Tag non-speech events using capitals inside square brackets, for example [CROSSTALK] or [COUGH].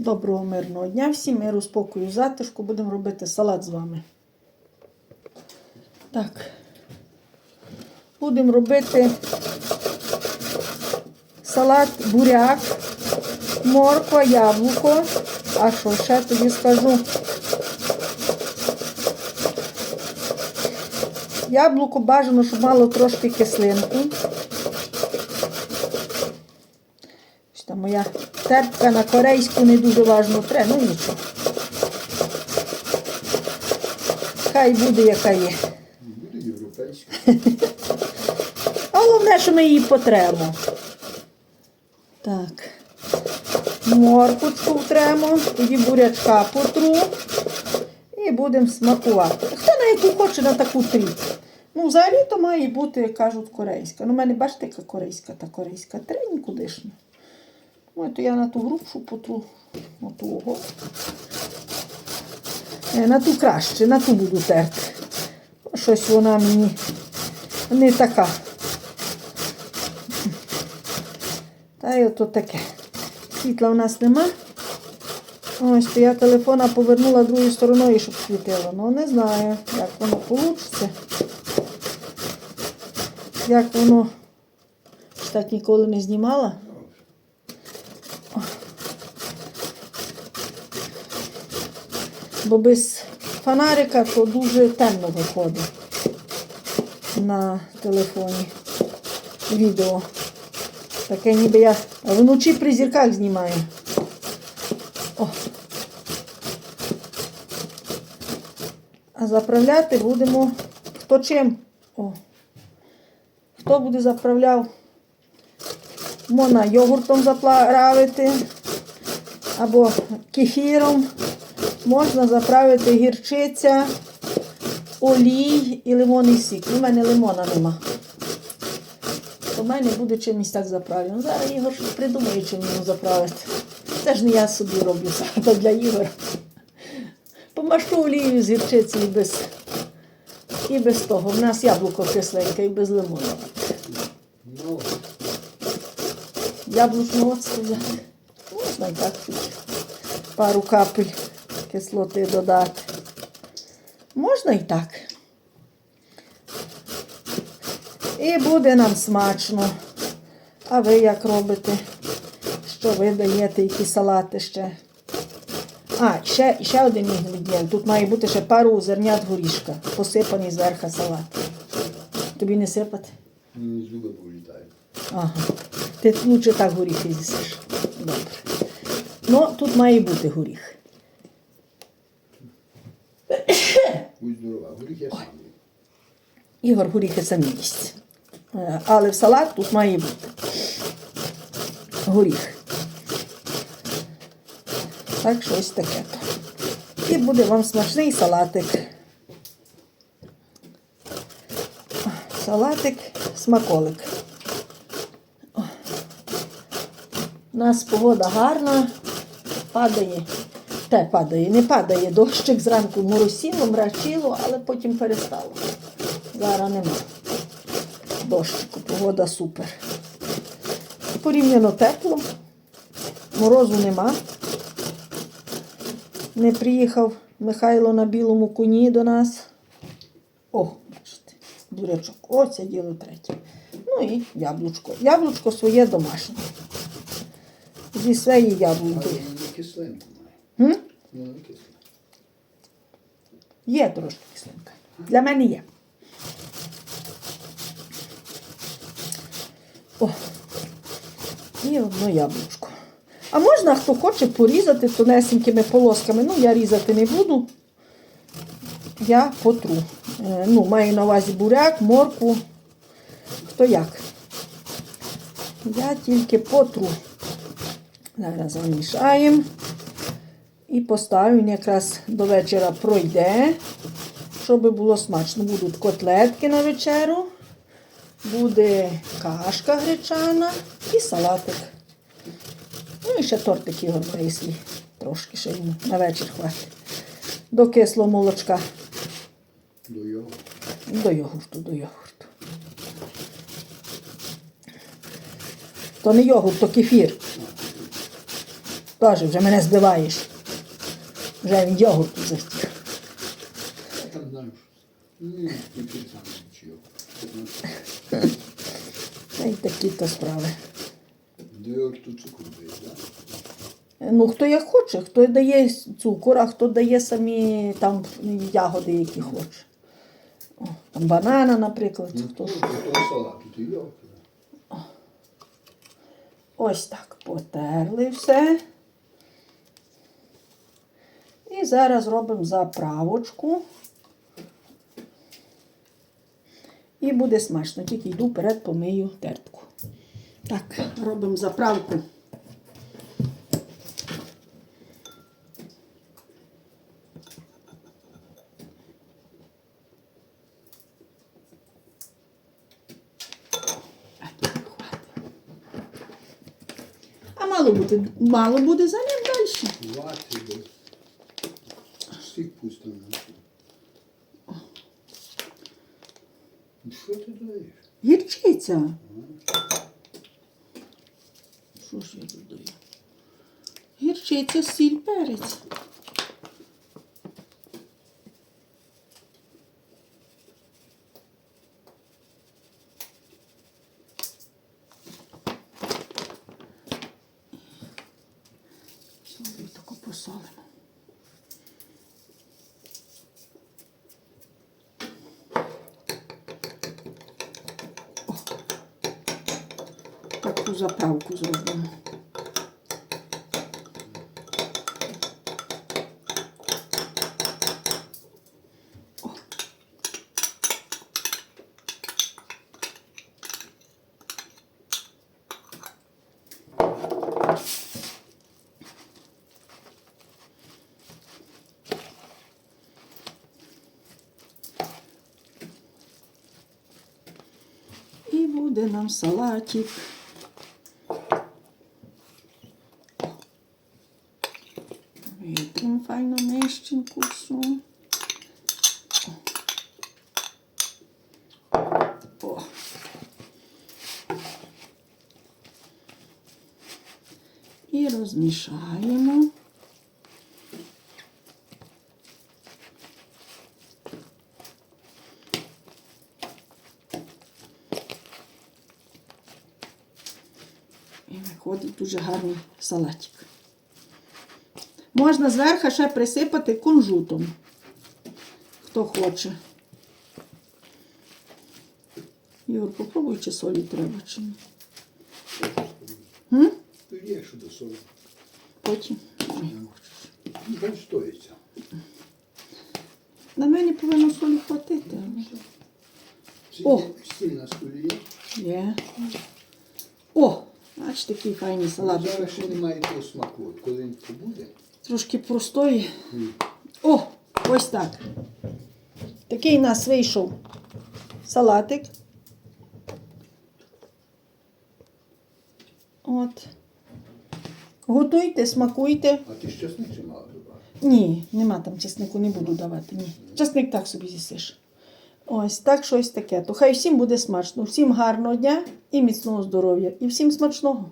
Доброго мирного дня всім, миру, спокою, затишку. Будемо робити салат з вами. Так. Будемо робити салат буряк, морква, яблуко. А що ще тоді скажу? Яблуко бажано, щоб мало трошки кислинку. Ось Там моя терпка на корейську не дуже важно треба, ну нічого. Хай буде, яка є. Буде європейська. [LAUGHS] Головне, що ми її потремо. Так. Морквочку втремо, тоді бурячка потру. І будемо смакувати. Хто на яку хоче на таку тріть. Ну, взагалі то має бути, кажуть, корейська. Ну, в мене бачите, яка корейська та корейська. Три нікудишня. Ой, то я на ту грубшу потру. На ту ого. Е, На ту краще, на ту буду терти. Щось вона мені не така. Та й ото таке. Світла в нас нема. Ось, то я телефона повернула другою стороною, щоб світило. Ну, не знаю, як воно вийде. Як воно так ніколи не знімала. Бо без фонарика то дуже темно виходить на телефоні відео. Таке ніби я вночі при зірках знімаю. О. А заправляти будемо хто чим. О. Хто буде заправляв? Можна йогуртом заправити або кефіром. Можна заправити гірчиця, олій і лимонний сік. У мене лимона нема. У мене буде чимось так заправлено. Зараз Ігор придумає, чим йому заправити. Це ж не я собі роблю, це для Ігора. Помашу олією з гірчиці і без, і без того. У нас яблуко кисленьке і без лимону. Ну, Яблучного оцту взяти. Можна і так. Пару капель кислоти додати. Можна і так. І буде нам смачно. А ви як робите? Що ви даєте, які салати ще? А, ще, ще один інгредієнт. Тут має бути ще пару зернят горішка, посипаний зверху салат. Тобі не сипати? зуби повлітають. Ага. Ти лучше так горіхи з'їсиш. Добре. Ну, тут має бути горіх. Будь здорова, горіх я сам. Ігор горіхи самі їсть. Але в салат тут має бути. Горіх. Так, щось таке. І буде вам смачний салатик. Салатик, смаколик. У нас погода гарна, падає. Те падає, не падає дощик зранку моросіло, мрачило, але потім перестало. Зараз нема. Дощику, погода супер. Порівняно тепло, морозу нема. Не приїхав Михайло на білому коні до нас. О, бачите, бурячок. Оце діло третє. Ну і яблучко. Яблучко своє домашнє. Зі своєї яблуки. М? Кисле. Є трошки кислинка. Для мене є. О, і одно яблучко. А можна, хто хоче, порізати тонесенькими полосками. Ну, я різати не буду. Я потру. Е, Ну, маю на увазі буряк, моркву. Хто як. Я тільки потру. Зараз замішаємо. І поставлю, він якраз до вечора пройде, щоб було смачно. Будуть котлетки на вечеру, буде кашка гречана і салатик. Ну і ще тортик його принесли. Трошки ще йому на вечір хватить. До кислого молочка, До його. до йогурту, до йогурту. То не йогурт, то кефір. Теж вже мене збиваєш. Вже він йогурту захотів. Я там знаю. Ні, тільки сам вчив. Та й такі то справи. Цукру так? Ну, хто як хоче, хто дає цукор, а хто дає самі там ягоди, які хоче. О, там банана, наприклад. Ну, Хто. то, салат, то. Ось так потерли все. І зараз робимо заправочку. І буде смачно. Тільки йду вперед, помию тертку. Так, робимо заправку. А мало буде, мало буде за ним далі. Вати, пусть там Ну, Що ти даєш? Гірчиця. Що ж я додаю? Гірчиця, сіль, перець. Солі таку посолимо. Таку заправку зробимо. Буде нам салатик. Нижченьку. О. І розмішаємо. І виходить дуже гарний салатик. Можна зверху ще присипати кунжутом, хто хоче. Юр, попробуй, чи солі треба, чи ні. Ну, є, що до солі. Потім. Ну, стоїться. На мене повинно солі хватити. О! Стіль на столі є. Є. О! Бач, такий файний салат. Зараз ще немає того смаку. От коли він побуде, Трошки простої. О! Ось так. Такий у нас вийшов салатик. От. Готуйте, смакуйте. а ти ж часник чи мало? Ні, нема там чеснику, не буду давати. Ні. Чесник так собі з'їсиш. Ось так щось таке. То хай всім буде смачно. Всім гарного дня і міцного здоров'я. І всім смачного.